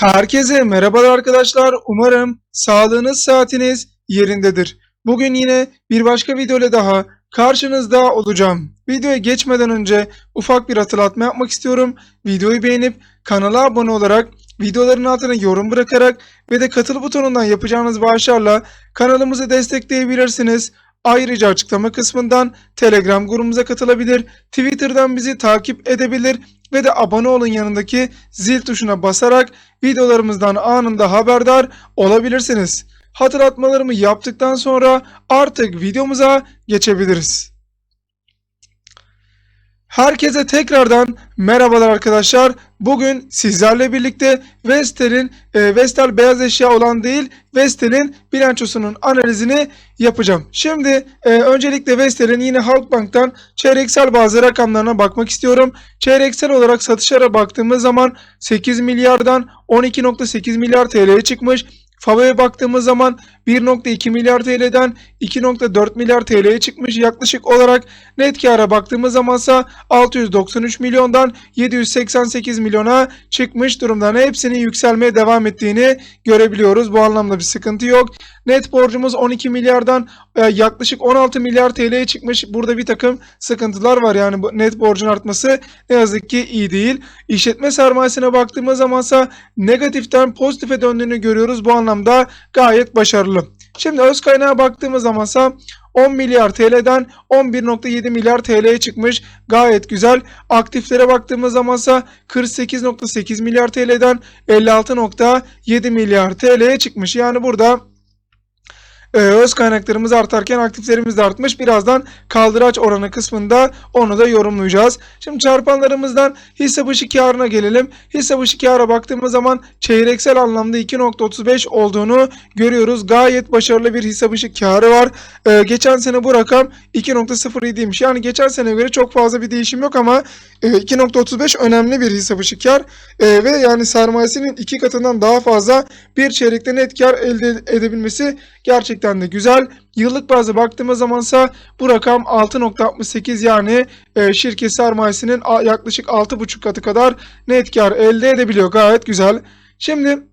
Herkese merhabalar arkadaşlar. Umarım sağlığınız saatiniz yerindedir. Bugün yine bir başka video ile daha karşınızda olacağım. Videoya geçmeden önce ufak bir hatırlatma yapmak istiyorum. Videoyu beğenip kanala abone olarak videoların altına yorum bırakarak ve de katıl butonundan yapacağınız bağışlarla kanalımızı destekleyebilirsiniz. Ayrıca açıklama kısmından Telegram grubumuza katılabilir, Twitter'dan bizi takip edebilir ve de abone olun yanındaki zil tuşuna basarak videolarımızdan anında haberdar olabilirsiniz. Hatırlatmalarımı yaptıktan sonra artık videomuza geçebiliriz. Herkese tekrardan merhabalar arkadaşlar. Bugün sizlerle birlikte Vestel'in e, Vestel beyaz eşya olan değil Vestel'in bilançosunun analizini yapacağım. Şimdi e, öncelikle Vestel'in yine Halkbank'tan çeyreksel bazı rakamlarına bakmak istiyorum. Çeyreksel olarak satışlara baktığımız zaman 8 milyardan 12.8 milyar TL'ye çıkmış. FAVÖ'ye baktığımız zaman 1.2 milyar TL'den 2.4 milyar TL'ye çıkmış yaklaşık olarak net kâra baktığımız zamansa 693 milyondan 788 milyona çıkmış durumda. Hepsinin yükselmeye devam ettiğini görebiliyoruz. Bu anlamda bir sıkıntı yok. Net borcumuz 12 milyardan e, yaklaşık 16 milyar TL'ye çıkmış. Burada bir takım sıkıntılar var. Yani bu net borcun artması ne yazık ki iyi değil. İşletme sermayesine baktığımız zamansa negatiften pozitife döndüğünü görüyoruz. Bu anlamda gayet başarılı. Şimdi öz kaynağa baktığımız zamansa 10 milyar TL'den 11.7 milyar TL'ye çıkmış. Gayet güzel. Aktiflere baktığımız zamansa 48.8 milyar TL'den 56.7 milyar TL'ye çıkmış. Yani burada ee, öz kaynaklarımız artarken aktiflerimiz de artmış. Birazdan kaldıraç oranı kısmında onu da yorumlayacağız. Şimdi çarpanlarımızdan hisse başı karına gelelim. Hisse başı kâra baktığımız zaman çeyreksel anlamda 2.35 olduğunu görüyoruz. Gayet başarılı bir hisse başı karı var. Ee, geçen sene bu rakam 2.07'ymiş. Yani geçen sene göre çok fazla bir değişim yok ama e, 2.35 önemli bir hisse başı kar. E, ve yani sermayesinin iki katından daha fazla bir çeyrekte net kar elde edebilmesi gerçekten de güzel. Yıllık bazda baktığımız zamansa bu rakam 6.68 yani e, şirket sermayesinin yaklaşık 6.5 katı kadar net kar elde edebiliyor. Gayet güzel. Şimdi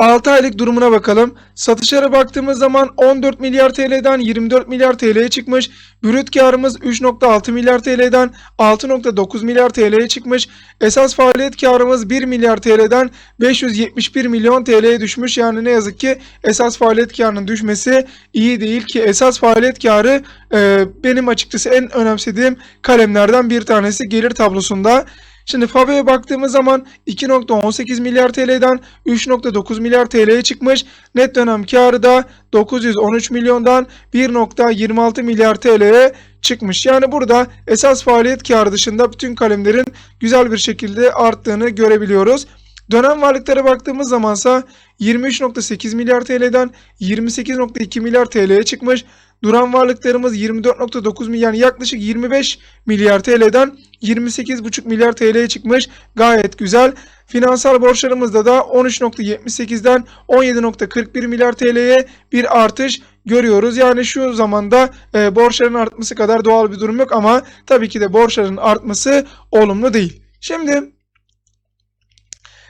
6 aylık durumuna bakalım. Satışlara baktığımız zaman 14 milyar TL'den 24 milyar TL'ye çıkmış. Brüt karımız 3.6 milyar TL'den 6.9 milyar TL'ye çıkmış. Esas faaliyet karımız 1 milyar TL'den 571 milyon TL'ye düşmüş. Yani ne yazık ki esas faaliyet karının düşmesi iyi değil ki esas faaliyet karı e, benim açıkçası en önemsediğim kalemlerden bir tanesi gelir tablosunda. Şimdi FAVÖ'ye baktığımız zaman 2.18 milyar TL'den 3.9 milyar TL'ye çıkmış. Net dönem karı da 913 milyondan 1.26 milyar TL'ye çıkmış. Yani burada esas faaliyet karı dışında bütün kalemlerin güzel bir şekilde arttığını görebiliyoruz. Dönem varlıklara baktığımız zamansa 23.8 milyar TL'den 28.2 milyar TL'ye çıkmış. Duran varlıklarımız 24.9 milyar yaklaşık 25 milyar TL'den 28.5 milyar TL'ye çıkmış. Gayet güzel. Finansal borçlarımızda da 13.78'den 17.41 milyar TL'ye bir artış görüyoruz. Yani şu zamanda e, borçların artması kadar doğal bir durum yok ama tabii ki de borçların artması olumlu değil. Şimdi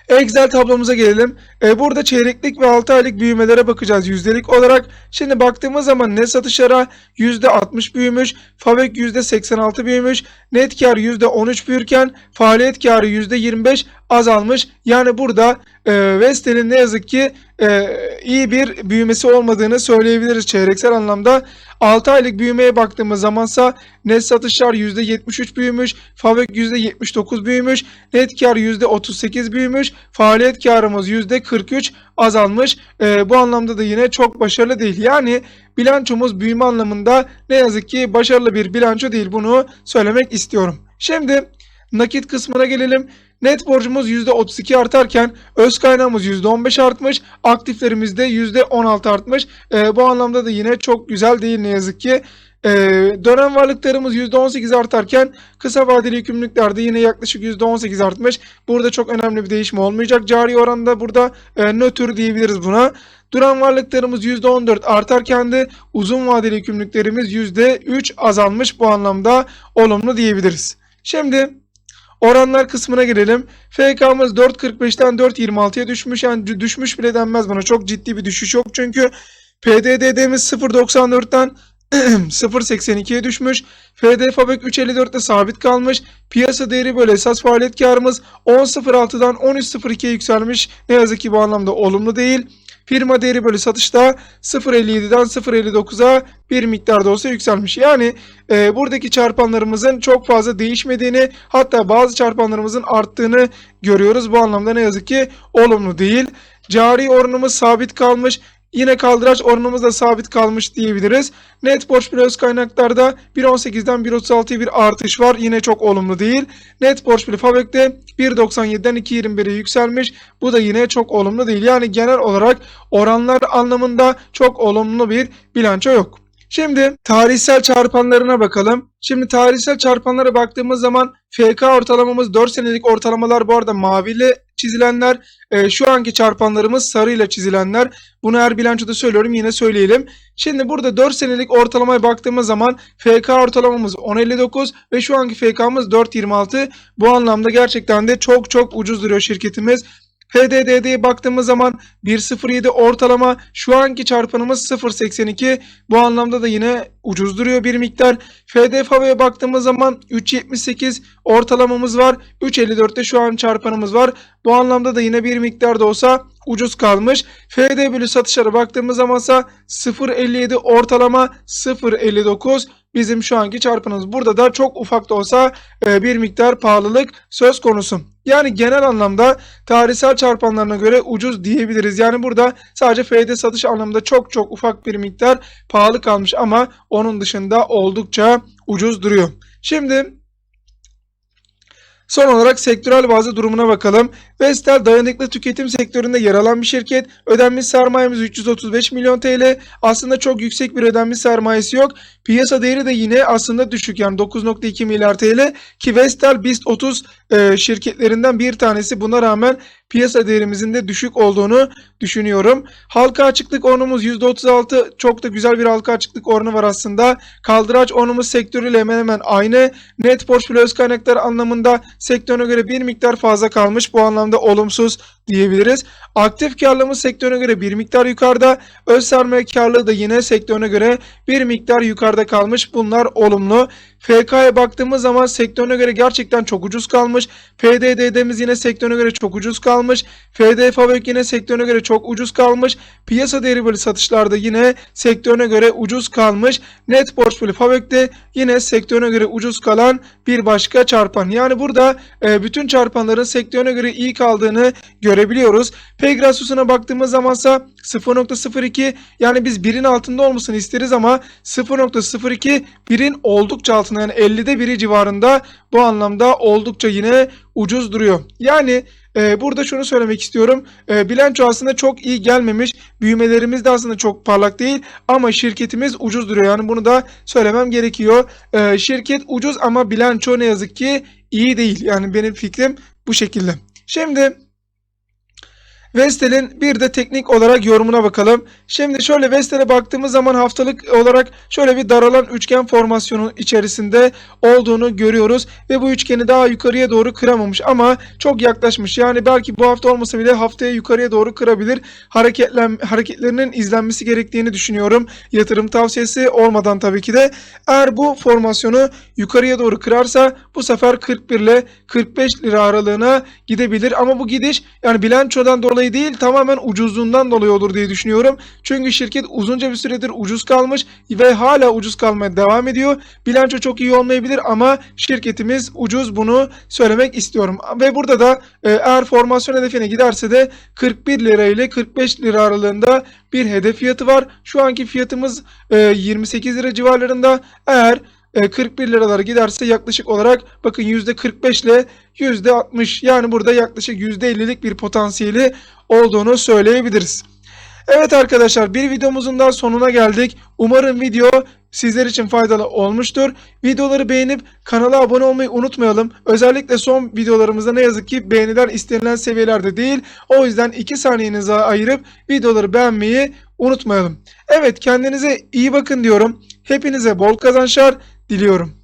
Excel tablomuza gelelim. E, burada çeyreklik ve 6 aylık büyümelere bakacağız yüzdelik olarak. Şimdi baktığımız zaman net satışlara %60 büyümüş, FAVÖK %86 büyümüş, net kar %13 büyürken faaliyet karı %25 azalmış. Yani burada e, Vestel'in ne yazık ki e, iyi bir büyümesi olmadığını söyleyebiliriz çeyreksel anlamda. 6 aylık büyümeye baktığımız zamansa net satışlar %73 büyümüş, FAVÖK %79 büyümüş, net kar %38 büyümüş, faaliyet karımız %43 azalmış. Ee, bu anlamda da yine çok başarılı değil. Yani bilançomuz büyüme anlamında ne yazık ki başarılı bir bilanço değil. Bunu söylemek istiyorum. Şimdi nakit kısmına gelelim. Net borcumuz %32 artarken öz kaynağımız %15 artmış. Aktiflerimiz de %16 artmış. Ee, bu anlamda da yine çok güzel değil ne yazık ki. Ee, dönem varlıklarımız %18 artarken kısa vadeli yükümlülüklerde yine yaklaşık %18 artmış. Burada çok önemli bir değişim olmayacak. Cari oranda burada e, nötr diyebiliriz buna. Duran varlıklarımız %14 artarken de uzun vadeli yükümlülüklerimiz %3 azalmış. Bu anlamda olumlu diyebiliriz. Şimdi oranlar kısmına gelelim. FK'mız 4.45'ten 4.26'ya düşmüş. Yani dü- düşmüş bile denmez buna. Çok ciddi bir düşüş yok çünkü. PDD'miz 0.94'ten 0.82'ye düşmüş. FD Fabrik 3.54'te sabit kalmış. Piyasa değeri böyle esas faaliyet karımız 10.06'dan 13.02'ye yükselmiş. Ne yazık ki bu anlamda olumlu değil. Firma değeri bölü satışta 0.57'den 0.59'a bir miktar da olsa yükselmiş. Yani e, buradaki çarpanlarımızın çok fazla değişmediğini hatta bazı çarpanlarımızın arttığını görüyoruz. Bu anlamda ne yazık ki olumlu değil. Cari oranımız sabit kalmış. Yine kaldıraç oranımız da sabit kalmış diyebiliriz. Net borç bile öz kaynaklarda 1.18'den 1.36'ya bir artış var. Yine çok olumlu değil. Net borç bile Fabek'te 1.97'den 2.21'e yükselmiş. Bu da yine çok olumlu değil. Yani genel olarak oranlar anlamında çok olumlu bir bilanço yok. Şimdi tarihsel çarpanlarına bakalım. Şimdi tarihsel çarpanlara baktığımız zaman FK ortalamamız 4 senelik ortalamalar bu arada maviyle çizilenler. e, şu anki çarpanlarımız sarıyla çizilenler. Bunu her bilançoda söylüyorum yine söyleyelim. Şimdi burada 4 senelik ortalamaya baktığımız zaman FK ortalamamız 10.59 ve şu anki FK'mız 4.26. Bu anlamda gerçekten de çok çok ucuz duruyor şirketimiz. PDD'ye baktığımız zaman 1.07 ortalama şu anki çarpanımız 0.82 bu anlamda da yine ucuz duruyor bir miktar. FDFA'ya baktığımız zaman 3.78 ortalamamız var. 3.54'te şu an çarpanımız var. Bu anlamda da yine bir miktar da olsa ucuz kalmış. FD bölü satışlara baktığımız zamansa 0.57 ortalama 0.59 bizim şu anki çarpanımız. Burada da çok ufak da olsa e, bir miktar pahalılık söz konusu. Yani genel anlamda tarihsel çarpanlarına göre ucuz diyebiliriz. Yani burada sadece FD satış anlamında çok çok ufak bir miktar pahalı kalmış ama onun dışında oldukça ucuz duruyor. Şimdi Son olarak sektörel bazı durumuna bakalım. Vestel dayanıklı tüketim sektöründe yer alan bir şirket. Ödenmiş sermayemiz 335 milyon TL. Aslında çok yüksek bir ödenmiş sermayesi yok. Piyasa değeri de yine aslında düşük yani 9.2 milyar TL ki Vestel BIST 30 e, şirketlerinden bir tanesi. Buna rağmen piyasa değerimizin de düşük olduğunu düşünüyorum. Halka açıklık oranımız %36 çok da güzel bir halka açıklık oranı var aslında. Kaldıraç oranımız sektörüyle hemen hemen aynı. Net borç bile öz kaynaklar anlamında sektörüne göre bir miktar fazla kalmış. Bu anlamda olumsuz diyebiliriz. Aktif karlılığımız sektörüne göre bir miktar yukarıda. Öz sermaye karlılığı da yine sektörüne göre bir miktar yukarıda kalmış. Bunlar olumlu. FK'ya baktığımız zaman sektörüne göre gerçekten çok ucuz kalmış. PDD'miz yine sektörüne göre çok ucuz kalmış. FD Fabrik yine sektörüne göre çok ucuz kalmış. Piyasa değeri bölü satışlarda yine sektörüne göre ucuz kalmış. Net borç bölü Fabrik'te yine sektörüne göre ucuz kalan bir başka çarpan. Yani burada e, bütün çarpanların sektörüne göre iyi kaldığını görebiliyoruz. PEG rasyosuna baktığımız zamansa 0.02 yani biz birin altında olmasını isteriz ama 0.02 birin oldukça altında yani 50'de biri civarında bu anlamda oldukça yine ucuz duruyor. Yani e, burada şunu söylemek istiyorum. E, bilanço aslında çok iyi gelmemiş. Büyümelerimiz de aslında çok parlak değil ama şirketimiz ucuz duruyor. Yani bunu da söylemem gerekiyor. E, şirket ucuz ama bilanço ne yazık ki iyi değil. Yani benim fikrim bu şekilde. Şimdi Vestel'in bir de teknik olarak yorumuna bakalım. Şimdi şöyle Vestel'e baktığımız zaman haftalık olarak şöyle bir daralan üçgen formasyonu içerisinde olduğunu görüyoruz. Ve bu üçgeni daha yukarıya doğru kıramamış ama çok yaklaşmış. Yani belki bu hafta olmasa bile haftaya yukarıya doğru kırabilir. Hareketlen, hareketlerinin izlenmesi gerektiğini düşünüyorum. Yatırım tavsiyesi olmadan tabii ki de. Eğer bu formasyonu yukarıya doğru kırarsa bu sefer 41 ile 45 lira aralığına gidebilir. Ama bu gidiş yani bilançodan dolayı değil tamamen ucuzluğundan dolayı olur diye düşünüyorum. Çünkü şirket uzunca bir süredir ucuz kalmış ve hala ucuz kalmaya devam ediyor. Bilanço çok iyi olmayabilir ama şirketimiz ucuz bunu söylemek istiyorum. Ve burada da e, eğer formasyon hedefine giderse de 41 lira ile 45 lira aralığında bir hedef fiyatı var. Şu anki fiyatımız e, 28 lira civarlarında. Eğer 41 liralara giderse yaklaşık olarak bakın %45 ile %60 yani burada yaklaşık %50'lik bir potansiyeli olduğunu söyleyebiliriz. Evet arkadaşlar bir videomuzun daha sonuna geldik. Umarım video sizler için faydalı olmuştur. Videoları beğenip kanala abone olmayı unutmayalım. Özellikle son videolarımızda ne yazık ki beğeniler istenilen seviyelerde değil. O yüzden 2 saniyenizi ayırıp videoları beğenmeyi unutmayalım. Evet kendinize iyi bakın diyorum. Hepinize bol kazançlar diliyorum.